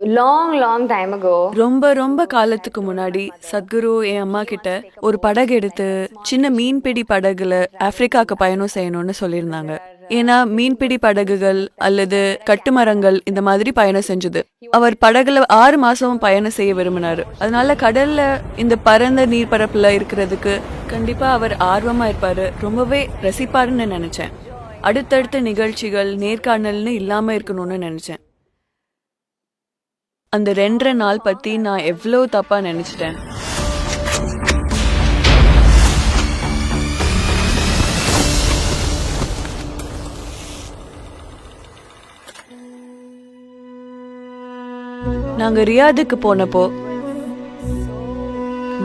Long long time ago ரொம்ப ரொம்ப காலத்துக்கு முன்னாடி சத்குரு என் அம்மா கிட்ட ஒரு படகு எடுத்து சின்ன மீன்பிடி படகுல ஆப்பிரிக்காக்கு பயணம் செய்யணும்னு சொல்லியிருந்தாங்க. ஏன்னா மீன்பிடி படகுகள் அல்லது கட்டுமரங்கள் இந்த மாதிரி பயணம் செஞ்சது. அவர் படகுல ஆறு மாசம் பயணம் செய்ய விரும்பினாரு. அதனால கடல்ல இந்த பரந்த நீர்பரப்புல இருக்கிறதுக்கு கண்டிப்பா அவர் ஆர்வமா இருப்பாரு. ரொம்பவே ரசிப்பாருன்னு நினைச்சேன். அடுத்தடுத்த நிகழ்ச்சிகள் நேர்காணல்னு இல்லாம இருக்கணும்னு நினைச்சேன். அந்த ரெண்டரை நாள் பத்தி நான் எவ்வளவு தப்பா நினைச்சிட்டேன். நாங்க ரியாதுக்கு போனப்போ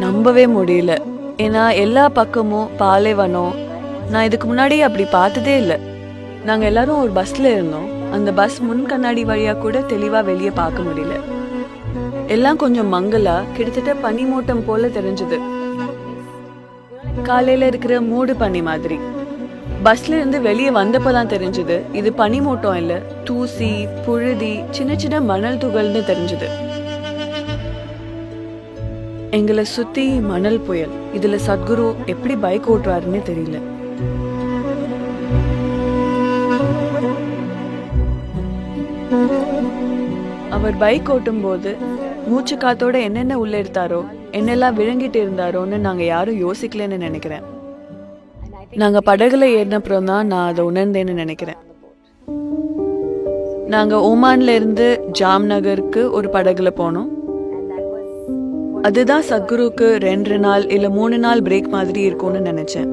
நம்பவே முடியல. ஏன்னா எல்லா பக்கமும் பாலைவனம். நான் இதுக்கு முன்னாடி அப்படி பார்த்ததே இல்லை. நாங்க எல்லாரும் ஒரு பஸ்ல இருந்தோம். அந்த பஸ் முன் கண்ணாடி வழியா கூட தெளிவா வெளியே பார்க்க முடியல. எல்லாம் கொஞ்சம் மங்கலா கிட்டத்தட்ட பனிமூட்டம் போல தெரிஞ்சது. காலையில இருக்கிற மூடு பனி மாதிரி. பஸ்ல இருந்து வெளியே வந்தப்பதான் தெரிஞ்சது இது பனிமூட்டம் இல்ல தூசி புழுதி சின்ன சின்ன மணல் துகள்னு தெரிஞ்சது. எங்களை சுத்தி மணல் புயல் இதுல சத்குரு எப்படி பைக் ஓட்டுவாருன்னு தெரியல. அவர் பைக் ஓட்டும் போது மூச்சு காத்தோட என்னென்ன உள்ள எடுத்தாரோ என்னெல்லாம் விழுங்கிட்டு இருந்தாரோன்னு நாங்க யாரும் யோசிக்கலன்னு நினைக்கிறேன். நாங்க படகுல ஏறினப்புறம் தான் நான் அதை உணர்ந்தேன்னு நினைக்கிறேன். நாங்க ஓமான்ல இருந்து ஜாம்நகருக்கு ஒரு படகுல போனோம். அதுதான் சத்குருக்கு ரெண்டு நாள் இல்ல மூணு நாள் பிரேக் மாதிரி இருக்கும்னு நினைச்சேன்.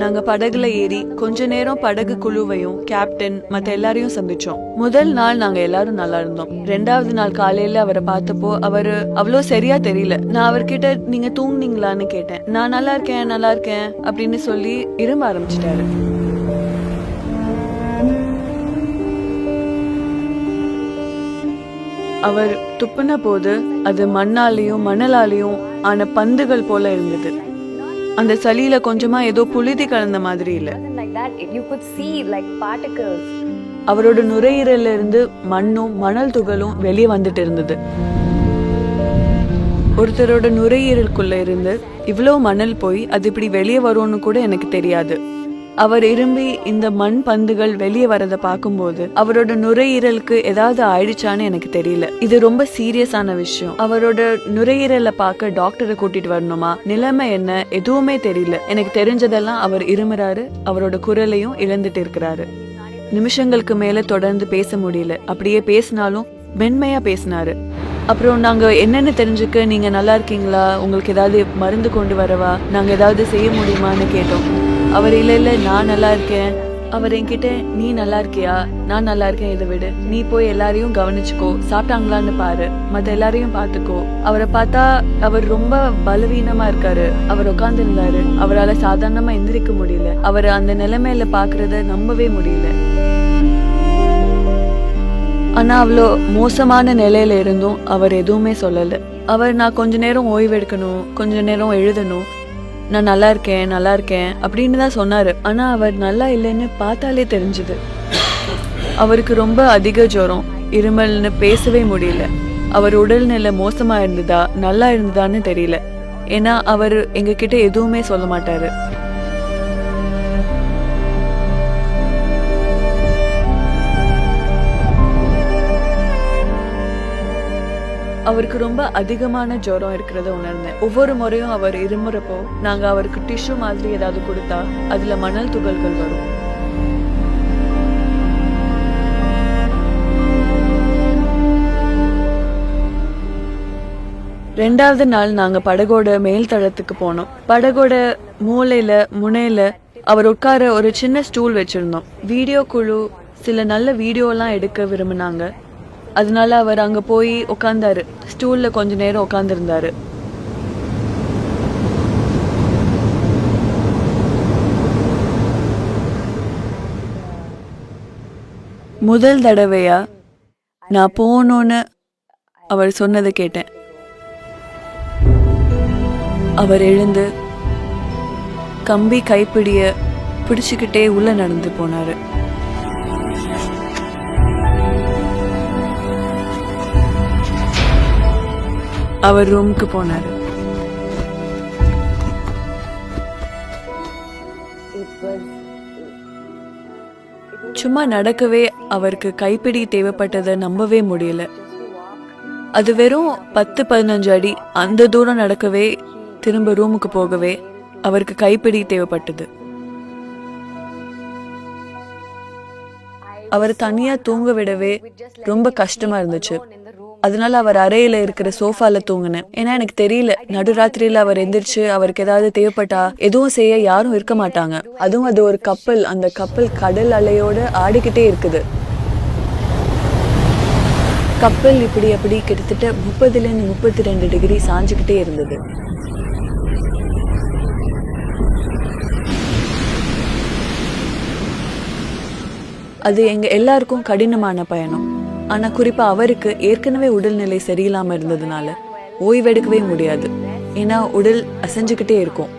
நாங்க படகுல ஏறி கொஞ்ச நேரம் படகு குழுவையும் கேப்டன் மத்த எல்லாரையும் சந்திச்சோம். முதல் நாள் நாங்க எல்லாரும் நல்லா இருந்தோம். ரெண்டாவது நாள் காலையில அவரை பார்த்தப்போ அவரு அவ்வளோ சரியா தெரியல. நான் அவர்கிட்ட நீங்க தூங்குனீங்களான்னு கேட்டேன். நான் நல்லா இருக்கேன் நல்லா இருக்கேன் அப்படின்னு சொல்லி இரும்ப ஆரம்பிச்சிட்டாரு. அவர் துப்புன போது அது மண்ணாலையும் மணலாலையும் ஆன பந்துகள் போல இருந்தது. அந்த சளியில கொஞ்சமா ஏதோ புழுதி கலந்த மாதிரி இல்ல. அவரோட நுரையீரல்ல இருந்து மண்ணும் மணல் துகளும் வெளியே வந்துட்டு இருந்தது. ஒருத்தரோட நுரையீரலுக்குள்ள இருந்து இவ்வளோ மணல் போய் அது இப்படி வெளியே வரும்னு கூட எனக்கு தெரியாது. அவர் இரும்பி இந்த மண் பந்துகள் வெளியே வரதை பார்க்கும்போது அவரோட நுரையீரலுக்கு ஏதாவது ஆயிடுச்சான்னு எனக்கு தெரியல. இது ரொம்ப சீரியஸான விஷயம். அவரோட நுரையீரலை பார்க்க டாக்டரை கூட்டிட்டு வரணுமா? நிலைமை என்ன? எதுவுமே தெரியல. எனக்கு தெரிஞ்சதெல்லாம் அவர் இருமுறாரு. அவரோட குரலையும் இழந்துட்டு இருக்கிறாரு. நிமிஷங்களுக்கு மேல தொடர்ந்து பேச முடியல. அப்படியே பேசினாலும் மென்மையா பேசினாரு. அப்புறம் நாங்க என்னென்ன தெரிஞ்சுக்க நீங்க நல்லா இருக்கீங்களா? உங்களுக்கு ஏதாவது மருந்து கொண்டு வரவா? நாங்க ஏதாவது செய்ய முடியுமான்னு கேட்டோம். அவர் இல்ல இல்ல நான் நல்லா இருக்கேன். அவர் என்கிட்ட நீ நல்லா இருக்கியா? நான் நல்லா இருக்கேன். இதை விடு. நீ போய் எல்லாரையும் கவனிச்சுக்கோ. சாப்பிட்டாங்களான்னு பாரு. மத்த எல்லாரையும் பாத்துக்கோ அவரை பார்த்தா அவர் ரொம்ப பலவீனமா இருக்காரு. அவர் உட்கார்ந்து இருந்தாரு அவரால் சாதாரணமா எந்திரிக்க முடியல. அவர் அந்த நிலைமையில பாக்குறத நம்பவே முடியல. ஆனா அவ்வளோ மோசமான நிலையில இருந்தும் அவர் எதுவுமே சொல்லல. அவர் நான் கொஞ்ச நேரம் ஓய்வெடுக்கணும் கொஞ்ச நேரம் எழுதணும். நான் நல்லா இருக்கேன் நல்லா இருக்கேன் அப்படின்னு தான் சொன்னாரு. ஆனா அவர் நல்லா இல்லைன்னு பார்த்தாலே தெரிஞ்சுது. அவருக்கு ரொம்ப அதிக ஜுரம் இருமல்னு பேசவே முடியல. அவர் உடல்நிலை மோசமா இருந்ததா நல்லா இருந்ததான்னு தெரியல. ஏன்னா அவர் எங்ககிட்ட எதுவுமே சொல்ல மாட்டாரு. அவருக்கு ரொம்ப அதிகமான ஜுரம் இருக்கிறத உணர்ந்தேன். ஒவ்வொரு முறையும் அவர் இருமுறப்போ நாங்க அவருக்கு டிஷ்யூ மாதிரி ஏதாவது கொடுத்தா அதுல மணல் துகள்கள் வரும். ரெண்டாவது நாள் நாங்க படகோட மேல் தளத்துக்கு போனோம். படகோட மூலையில முனையில அவர் உட்கார ஒரு சின்ன ஸ்டூல் வச்சிருந்தோம். வீடியோ குழு சில நல்ல வீடியோலாம் எடுக்க விரும்பினாங்க. அதனால அவர் அங்க போய் உட்கார்ந்தாரு ஸ்டூல்ல கொஞ்ச நேரம் உட்கார்ந்திருந்தாரு முதல் தடவையா நான் போகணும்னு அவர் சொன்னதை கேட்டேன். அவர் எழுந்து கம்பி கைப்பிடிய பிடிச்சுக்கிட்டே உள்ள நடந்து போனாரு. அவர் ரூமுக்கு போனாரு. சும்மா நடக்கவே அவருக்கு கைப்பிடி தேவைப்பட்டதை நம்பவே முடியல. அது வெறும் பத்து பதினஞ்சு அடி அந்த தூரம் நடக்கவே திரும்ப ரூமுக்கு போகவே அவருக்கு கைப்பிடி தேவைப்பட்டது. அவர் தனியா தூங்க விடவே ரொம்ப கஷ்டமா இருந்துச்சு. அதனால அவர் அறையில இருக்கிற சோஃபால தூங்கினேன். ஏன்னா எனக்கு தெரியல நடுராத்திரியில அவர் எந்திரிச்சு அவருக்கு ஏதாவது தேவைப்பட்டா எதுவும் செய்ய யாரும் இருக்க மாட்டாங்க. அதுவும் அது ஒரு கப்பல் அந்த கப்பல் கடல் அலையோட ஆடிக்கிட்டே இருக்குது. கப்பல் இப்படி அப்படி கிட்டத்தட்ட முப்பதுலேருந்து முப்பத்தி ரெண்டு டிகிரி சாஞ்சுக்கிட்டே இருந்தது. அது எங்க எல்லாருக்கும் கடினமான பயணம். ஆனா குறிப்பா அவருக்கு ஏற்கனவே உடல்நிலை சரியில்லாம இருந்ததுனால ஓய்வெடுக்கவே முடியாது. ஏன்னா உடல் அசைஞ்சுக்கிட்டே இருக்கும்.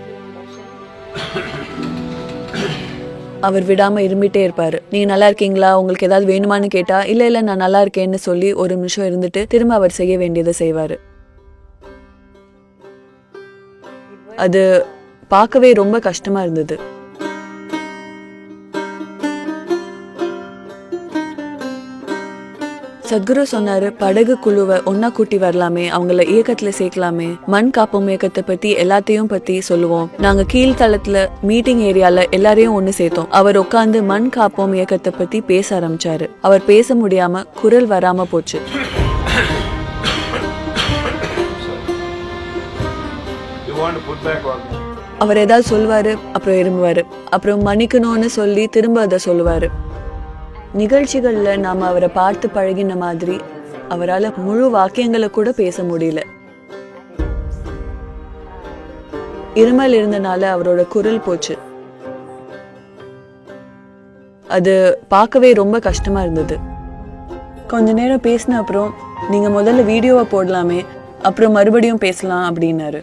அவர் விடாம இருமிட்டே இருப்பாரு. நீங்க நல்லா இருக்கீங்களா? உங்களுக்கு ஏதாவது வேணுமான்னு கேட்டா இல்ல இல்ல நான் நல்லா இருக்கேன்னு சொல்லி ஒரு நிமிஷம் இருந்துட்டு திரும்ப அவர் செய்ய வேண்டியதை செய்வாரு. அது பார்க்கவே ரொம்ப கஷ்டமா இருந்தது. சத்குரு சொன்னாரு படகு குழுவை ஒன்னா கூட்டி வரலாமே அவங்கள இயக்கத்துல சேர்க்கலாமே. மண் காப்போம் இயக்கத்தை பத்தி எல்லாத்தையும் பத்தி சொல்லுவோம். நாங்க கீழ்த்தளத்துல மீட்டிங் ஏரியால எல்லாரையும் ஒண்ணு சேர்த்தோம். அவர் உட்காந்து மண் காப்போம் இயக்கத்தை பத்தி பேச ஆரம்பிச்சாரு. அவர் பேச முடியாம குரல் வராம போச்சு. அவர் ஏதாவது சொல்லுவாரு அப்புறம் இரும்புவாரு அப்புறம் மன்னிக்கணும்னு சொல்லி திரும்ப அதை சொல்லுவாரு. நிகழ்ச்சிகளில் நாம அவரை பார்த்து பழகின மாதிரி அவரால முழு வாக்கியங்களை கூட பேச முடியல. இருமல் இருந்தனால அவரோட குரல் போச்சு. அது பார்க்கவே ரொம்ப கஷ்டமா இருந்தது. கொஞ்ச நேரம் பேசின அப்புறம் நீங்க முதல்ல வீடியோவை போடலாமே அப்புறம் மறுபடியும் பேசலாம் அப்படின்னாரு.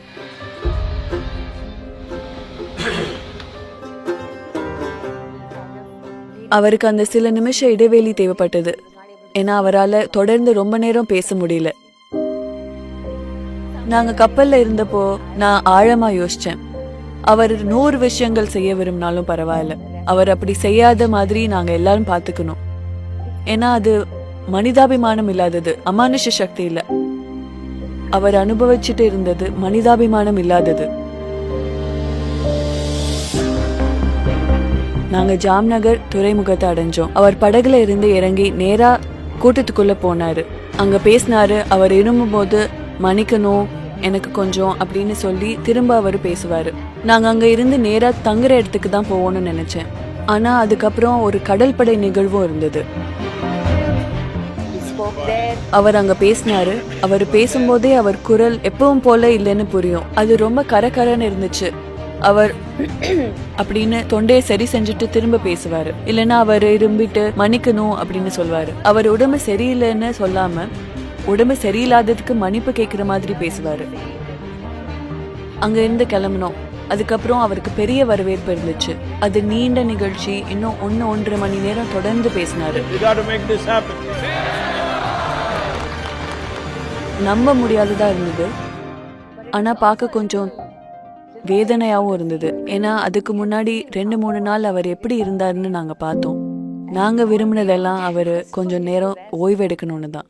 அவருக்கு அந்த சில நிமிஷ இடைவெளி தேவைப்பட்டது. ஏன்னா அவரால் தொடர்ந்து ரொம்ப நேரம் பேச முடியல. நாங்க கப்பல்ல இருந்தப்போ நான் ஆழமா யோசிச்சேன். அவர் நூறு விஷயங்கள் செய்ய விரும்பினாலும் பரவாயில்ல. அவர் அப்படி செய்யாத மாதிரி நாங்க எல்லாரும் பாத்துக்கணும் ஏன்னா அது மனிதாபிமானம் இல்லாதது அமானுஷ சக்தி இல்ல. அவர் அனுபவிச்சுட்டு இருந்தது மனிதாபிமானம் இல்லாதது. நாங்க ஜாம்நகர் துறைமுகத்தை அடைஞ்சோம். அவர் படகுல இருந்து இறங்கி நேரா கூட்டத்துக்குள்ள போனாரு. அங்க பேசினாரு அவர் இருமும்போது மன்னிக்கணும் எனக்கு கொஞ்சம் அப்படின்னு சொல்லி திரும்ப அவர் பேசுவாரு. நாங்க அங்க இருந்து நேரா தங்குற இடத்துக்கு தான் போவோம்னு நினைச்சேன். ஆனா அதுக்கப்புறம் ஒரு கடற்படை நிகழ்வும் இருந்தது. அவர் அங்க பேசினாரு. அவர் பேசும்போதே அவர் குரல் எப்பவும் போல இல்லைன்னு புரியும். அது ரொம்ப கரகரன்னு இருந்துச்சு. அவர் அப்படின்னு தொண்டையை சரி செஞ்சுட்டு திரும்ப பேசுவாரு. இல்லைன்னா அவர் இரும்பிட்டு மன்னிக்கணும் அப்படின்னு சொல்வாரு. அவர் உடம்பு சரியில்லைன்னு சொல்லாம உடம்பு சரியில்லாததுக்கு மன்னிப்பு கேட்கிற மாதிரி பேசுவாரு. அங்க இருந்து கிளம்பினோம். அதுக்கப்புறம் அவருக்கு பெரிய வரவேற்பு இருந்துச்சு. அது நீண்ட நிகழ்ச்சி. இன்னும் ஒன்னு ஒன்றரை மணி நேரம் தொடர்ந்து பேசினாரு. நம்ப முடியாததா இருந்தது. ஆனா பார்க்க கொஞ்சம் வேதனையாகவும் இருந்தது. ஏன்னா அதுக்கு முன்னாடி ரெண்டு மூணு நாள் அவர் எப்படி இருந்தாருன்னு நாங்கள் பார்த்தோம். நாங்கள் விரும்பினதெல்லாம் அவர் கொஞ்சம் நேரம் ஓய்வு எடுக்கணும்னு தான்.